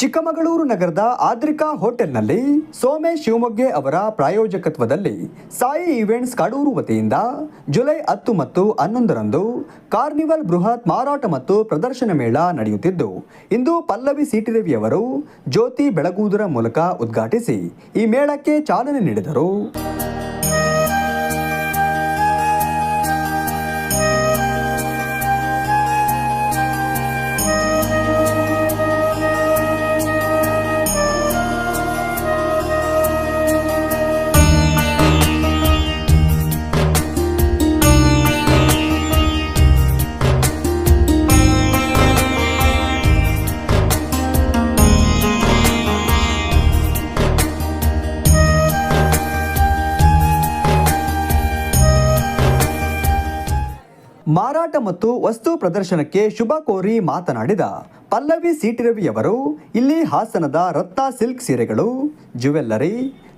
ಚಿಕ್ಕಮಗಳೂರು ನಗರದ ಆದ್ರಿಕಾ ಹೋಟೆಲ್ನಲ್ಲಿ ಸೋಮೇಶ್ ಶಿವಮೊಗ್ಗೆ ಅವರ ಪ್ರಾಯೋಜಕತ್ವದಲ್ಲಿ ಸಾಯಿ ಈವೆಂಟ್ಸ್ ಕಡೂರು ವತಿಯಿಂದ ಜುಲೈ ಹತ್ತು ಮತ್ತು ಹನ್ನೊಂದರಂದು ಕಾರ್ನಿವಲ್ ಬೃಹತ್ ಮಾರಾಟ ಮತ್ತು ಪ್ರದರ್ಶನ ಮೇಳ ನಡೆಯುತ್ತಿದ್ದು, ಇಂದು ಪಲ್ಲವಿ ಸಿಟಿರವಿ ಅವರು ಜ್ಯೋತಿ ಬೆಳಗುವುದರ ಮೂಲಕ ಉದ್ಘಾಟಿಸಿ ಈ ಮೇಳಕ್ಕೆ ಚಾಲನೆ ನೀಡಿದರು. ಮಾರಾಟ ಮತ್ತು ವಸ್ತು ಪ್ರದರ್ಶನಕ್ಕೆ ಶುಭ ಕೋರಿ ಮಾತನಾಡಿದ ಪಲ್ಲವಿ ಸಿಟಿರವಿಯವರು, ಇಲ್ಲಿ ಹಾಸನದ ರತ್ನ ಸಿಲ್ಕ್ ಸೀರೆಗಳು, ಜುವೆಲ್ಲರಿ,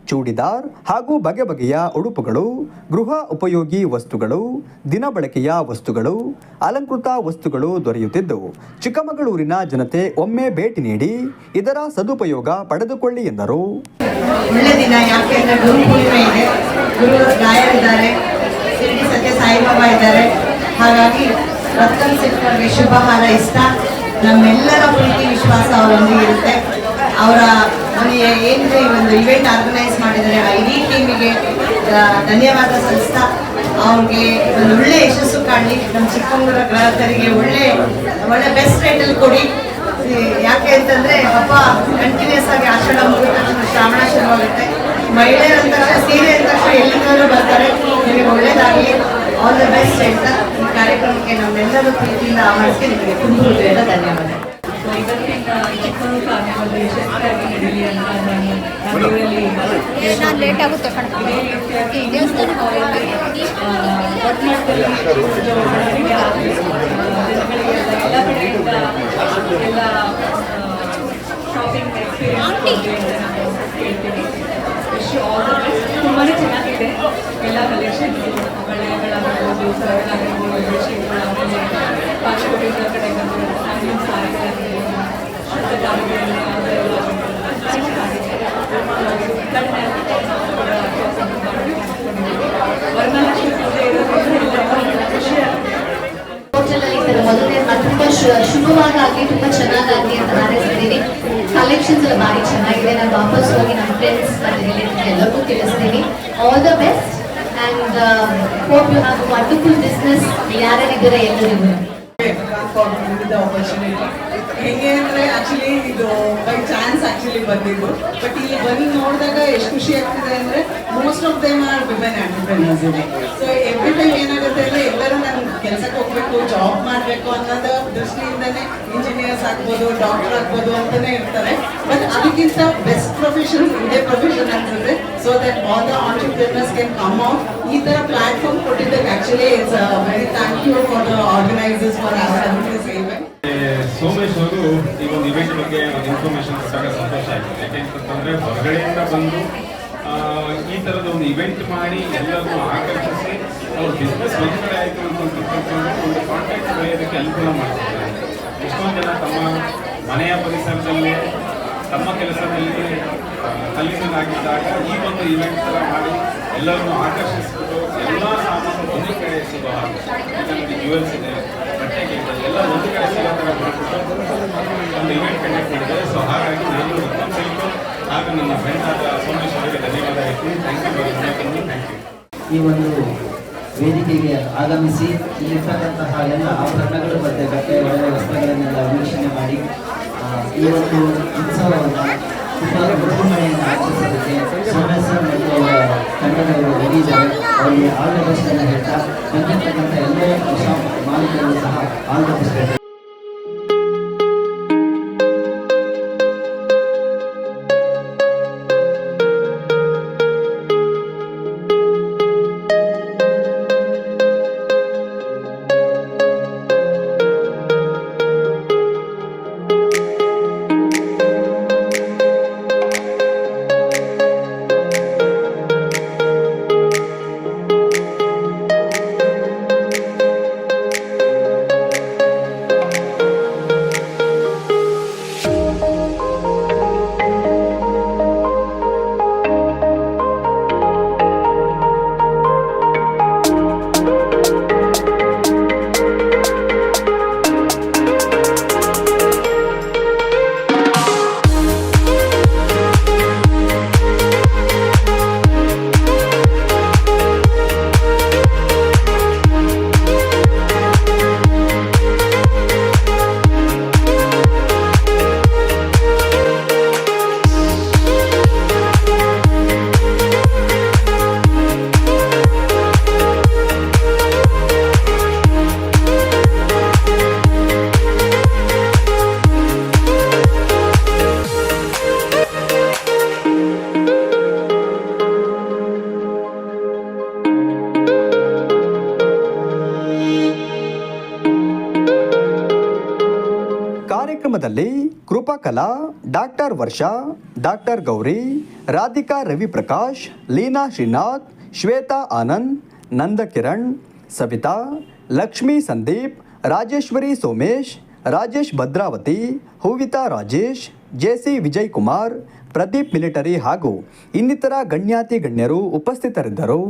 ಚೂಡಿದಾರ್ ಹಾಗೂ ಬಗೆ ಬಗೆಯ ಉಡುಪುಗಳು, ಗೃಹ ಉಪಯೋಗಿ ವಸ್ತುಗಳು ದಿನಬಳಕೆಯ ವಸ್ತುಗಳು, ಅಲಂಕೃತ ವಸ್ತುಗಳು ದೊರೆಯುತ್ತಿದ್ದು, ಚಿಕ್ಕಮಗಳೂರಿನ ಜನತೆ ಒಮ್ಮೆ ಭೇಟಿ ನೀಡಿ ಇದರ ಸದುಪಯೋಗ ಪಡೆದುಕೊಳ್ಳಿ ಎಂದರು ಒಳ್ಳೆ ದಿನ ಯಾಕೆ ಅಂದ್ರೆ ಗುರು ಪೂರ್ಣಿಮೆ ಇದೆ ಗುರು ರಾಯರಿದ್ದಾರೆ ಶಿರಡಿ ಸತ್ಯ ಸಾಯಿಬಾಬಾ ಇದ್ದಾರೆ ಹಾಗಾಗಿ ರತನ್ ಸೆಕ್ಟರ್ಗೆ ಶುಭ ಹಾರೈಸ್ತಾ ನಮ್ಮೆಲ್ಲರ ಪ್ರೀತಿ, ವಿಶ್ವಾಸ ಅವರೊಂದಿಗೆ ಇರುತ್ತೆ. ಅವರ ಏನಿದೆ, ಈ ಒಂದು ಇವೆಂಟ್ ಆರ್ಗನೈಸ್ ಮಾಡಿದರೆ ಆ ಇಡೀ ಟೀಮಿಗೆ ಧನ್ಯವಾದ ಸಲ್ಲಿಸ್ತಾ, ಅವ್ರಿಗೆ ಒಂದು ಒಳ್ಳೆ ಯಶಸ್ಸು ಕಾಣಲಿ. ನಮ್ಮ ಚಿಕ್ಕಮಗಳೂರ ಗ್ರಾಹಕರಿಗೆ ಒಳ್ಳೆ ಒಳ್ಳೆ ಬೆಸ್ಟ್ ರೇಟಲ್ಲಿ ಕೊಡಿ. ಯಾಕೆ ಅಂತಂದರೆ, ಹಬ್ಬ ಕಂಟಿನ್ಯೂಸ್ ಆಗಿ ಆಷಾಢ ಮುಗಿದ ಶ್ರಾವಣ ಶುರುವಾಗುತ್ತೆ. ಮಹಿಳೆಯರ ತಕ್ಷಣ, ಸೀರೆ ಅಂದ ಎಲ್ಲಿಂದಲೂ ಬರ್ತಾರೆ. ನಿಮಗೆ ಒಳ್ಳೇದಾಗಲಿ. ಆಲ್ ದ ಬೆಸ್ಟ್ ಅಂತ ಕಾರ್ಯಕ್ರಮಕ್ಕೆ ನಮ್ಮೆಲ್ಲರೂ ಪ್ರೀತಿಯಿಂದ ಆಹ್ವಾನಿಸಿ ನಿಮಗೆ ತುಂಬ ಹೃದಯದ ಧನ್ಯವಾದ ಸೊ ಇವತ್ತಿನ ಚಿಕ್ಕಮಗಳೂರು ಕಾರ್ನಿವಲ್ ಯಶಸ್ವಿಯಾಗಿ ನಡೀಲಿ ಅಂತ ನಾನು ನಾನು ಇವರಲ್ಲಿ ನಾನು ಲೇಟ್ ಆಗುತ್ತೆ ಕಣ ಇದೇ ರೀತಿಯಾಗಿ ದೇವಸ್ಥಾನ ಒಟ್ಟಾದಲ್ಲಿ ಬೆಳವಣಿಗೆ ಆಗಲಿ ಜನಗಳಿಗೆ ಎಲ್ಲ ಕಡೆಯಿಂದ ಎಲ್ಲ ಶಾಪಿಂಗ್ ಎಕ್ಸ್ಪೀರಿಯನ್ಸ್ ಕೊಡಲಿ ಅಂತ ನಾನು ಹೇಳ್ತೀನಿ ವಿಶ್ ಆಲ್ ದ ಬೆಸ್ಟ್ ತುಂಬಾ ಚೆನ್ನಾಗಿದೆ ಎಲ್ಲ ಕಲೆಕ್ಷನ್ ಬಳೆಗಳಾಗಿರ್ಬೋದು ಸರಗಳಾಗಿರ್ಬೋದು ಮೊದಲನೇ ತುಂಬಾ ಚೆನ್ನಾಗಾಗಲಿ ಅಂತ ಹಾರೈಸ್ತಿದ್ದೀನಿ ಕಲೆಕ್ಷನ್ಸ್ ಎಲ್ಲ ಭಾರಿ ಚೆನ್ನಾಗಿದೆ. ನಾನು ವಾಪಸ್ ಹೋಗಿ ನನ್ನ ಫ್ರೆಂಡ್ಸ್ ಎಲ್ಲರಿಗೂ ತಿಳಿಸ್ತೀನಿ. All the best and hope you have wonderful business ಯಾರ್ಯಾರಿದ್ದೀರಾ ಎಲ್ಲರಿಗೂ. ಹೆಂಗೆ ಅಂದ್ರೆ ಆಕ್ಚುಲಿ ಇದು ಬೈ ಚಾನ್ಸ್ ಆಕ್ಚುಲಿ ಬಂದಿದ್ದು. ಬಟ್ ಇಲ್ಲಿ ಬಂದು ನೋಡಿದಾಗ ಎಷ್ಟು ಖುಷಿ ಆಗ್ತಿದೆ ಅಂದ್ರೆ most of them are women entrepreneurs ಇದೆ. ಸೊ ಎವ್ರಿ ಟೈಮ್ ಏನಾಗುತ್ತೆ ಅಂದ್ರೆ ಎಲ್ಲರೂ ನಾನು ಕೆಲಸಕ್ಕೆ ಹೋಗ್ಬೇಕು ಜಾಬ್ ಮಾಡಬೇಕು ಅನ್ನೋದು ದೃಷ್ಟಿಯಿಂದನೇ ಇಂಜಿನಿಯರ್ಸ್ ಆಗ್ಬೋದು ಡಾಕ್ಟರ್ ಆಗ್ಬೋದು ಅಂತಾನೆ ಇರ್ತಾರೆ ಬಟ್ ಅದಕ್ಕಿಂತ ಬೆಸ್ಟ್ ಪ್ರೊಫೆಷನ್ ಇದೇ ಪ್ರೊಫೆಷನ್ ಅನ್ಸುತ್ತೆ so that all the entrepreneurs can come out ಈ ತರ ಪ್ಲಾಟ್ಫಾರ್ಮ್ ಕೊಟ್ಟಿದ್ದಕ್ಕೆ actually it's very thank you for the organisers for this event Somesh ಈ ಒಂದು ಇವೆಂಟ್ ಬಗ್ಗೆ ಒಂದು ಇನ್ಫಾರ್ಮೇಶನ್ ಕೊಟ್ಟಾಗ ಸಂತೋಷ ಆಯಿತು ಯಾಕೆಂತಂದ್ರೆ ಹೊರಗಡೆಯಿಂದ ಬಂದು ಈ ಥರದ ಒಂದು ಇವೆಂಟ್ ಮಾಡಿ ಎಲ್ಲರನ್ನು ಆಕರ್ಷಿಸಿ ಅವ್ರ ಬಿಸ್ನೆಸ್ ಒಂದು ಕಡೆ ಆಯಿತು ಅಂತಕ್ಕಂಥದ್ದು ಒಂದು ಕಾಂಟ್ಯಾಕ್ಟ್ ಬೆಳೆಯೋದಕ್ಕೆ ಅನುಕೂಲ ಮಾಡ್ತಿದ್ದಾರೆ ಎಷ್ಟೊಂದು ಜನ ತಮ್ಮ ಮನೆಯ ಪರಿಸರದಲ್ಲಿ ತಮ್ಮ ಕೆಲಸದಲ್ಲಿ ಆ, ತಲ್ಲೀನರಾಗಿದ್ದಾಗ ಈ ಒಂದು ಇವೆಂಟ್ ಥರ ಮಾಡಿ ಎಲ್ಲರನ್ನು ಆಕರ್ಷಿಸ್ಬಿಟ್ಟು ಎಲ್ಲ ಸಾಮಾನು ಒಂದು ಕಡೆ ಸಿಗೋ ಹಾಗೆ. ಇದೆ ಈ ಒಂದು ವೇದಿಕೆಗೆ ಆಗಮಿಸಿ ಇಲ್ಲಿರ್ತಕ್ಕಂತಹ ಎಲ್ಲ ಆಭರಣಗಳು ಮತ್ತು ಬಟ್ಟೆ ಒಳ್ಳೆಯ ವಸ್ತ್ರಗಳನ್ನೆಲ್ಲ ವೀಕ್ಷಣೆ ಮಾಡಿ ಈ ಒಂದು ಉತ್ಸವವನ್ನು ತುಂಬ ವಿಜೃಂಭಣೆಯನ್ನು ಆಚರಿಸೋದಕ್ಕೆ ಸೋಮೇಶ್ ಮತ್ತು ತಂಡದವರು ರೆಡಿ ಇದ್ದಾರೆ ಅವರಿಗೆ ಆಲ್ ಹೇಳ್ತಾ ಬಂದಿರ್ತಕ್ಕಂಥ ಎಲ್ಲ ಸಹ ಆಲ್ ದ ಕಾರ್ಯಕ್ರಮದಲ್ಲಿ Krupakala doctor Varsha, doctor Gowri, Radhika Raviprakash Leena Srinath, Shweta Anand Nandakiran Savita, Lakshmi Sandeep, Rajeshwari Somesh, Rajesh Bhadravathi, ಹೂವಿತಾ Rajesh, JC Vijay Kumar Pradeep military ಹಾಗೂ ಇನ್ನಿತರ ಗಣ್ಯಾತಿ ಗಣ್ಯರು ಉಪಸ್ಥಿತರಿದ್ದರು.